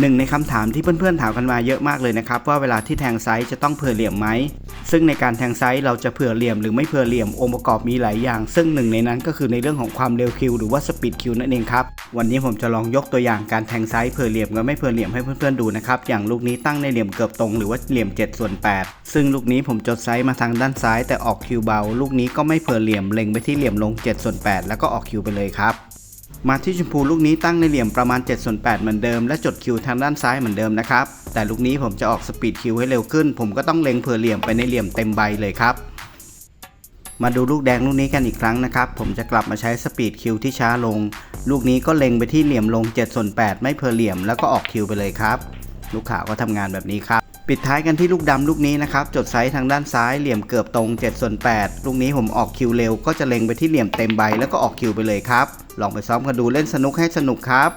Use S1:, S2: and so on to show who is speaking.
S1: หนึ่งในคำถามที่เพื่อนๆถามกันมาเยอะมากเลยนะครับ ว่าเวลาที่แทงไซส์จะต้องเผื่อเหลี่ยมไหม ซึ่งในการแทงไซส์เราจะเผื่อเหลี่ยมหรือไม่เผื่อเหลี่ยมองค์ประกอบมีหลายอย่าง ซึ่งหนึ่งในนั้นก็คือในเรื่องของความเร็วคิวหรือว่าสปีดคิวนั่นเองครับวันนี้ผมจะลองยกตัวอย่างการแทงไซส์เผื่อเหลี่ยมกับไม่เผื่อเหลี่ยมให้เพื่อนๆดูนะครับอย่างลูกนี้ตั้งในเหลี่ยมเกือบตรงหรือว่าเหลี่ยม7ส่วน8 ซึ่งลูกนี้ผมจดไซส์มาทางด้านซ้าย แต่ออกคิวเบา ลูกนี้ก็ไม่เผื่อเหลี่ยมเล็งไปที่เหลี่ยมลง7ส่วน8แล้วก็ออกคิวไปเลยครับ มาที่ชมพูลูกนี้ตั้งในเหลี่ยมประมาณ7ส่วน8เหมือนเดิมและจดคิวทางด้านซ้ายเหมือนเดิมนะครับ แต่ลูกนี้ผมจะออกสปีดคิวให้เร็วขึ้น ผมก็ต้องเล็งเผื่อเหลี่ยมไปในเหลี่ยมเต็มใบเลยครับ มาดูลูกแดงลูกนี้กันอีกครั้งนะครับ ผมจะกลับมาใช้สปีดคิวที่ช้าลง ลูกนี้ก็เล็งไปที่เหลี่ยมลง7ส่วน8ไม่เผื่อเหลี่ยมแล้วก็ออกคิวไปเลยครับ ลูกขาวก็ทำงานแบบนี้ครับ ปิดท้ายกันที่ลูกดำลูกนี้นะครับ จดไซส์ทางด้านซ้ายเหลี่ยมเกือบตรง7ส่วน8ลูกนี้ผมออกคิวเร็วก็จะเล็งไปที่เหลี่ยมเต็มใบแล้วก็ออกคิวไปเลยครับ ลองไปซ้อมกันดูเล่นสนุกให้สนุกครับ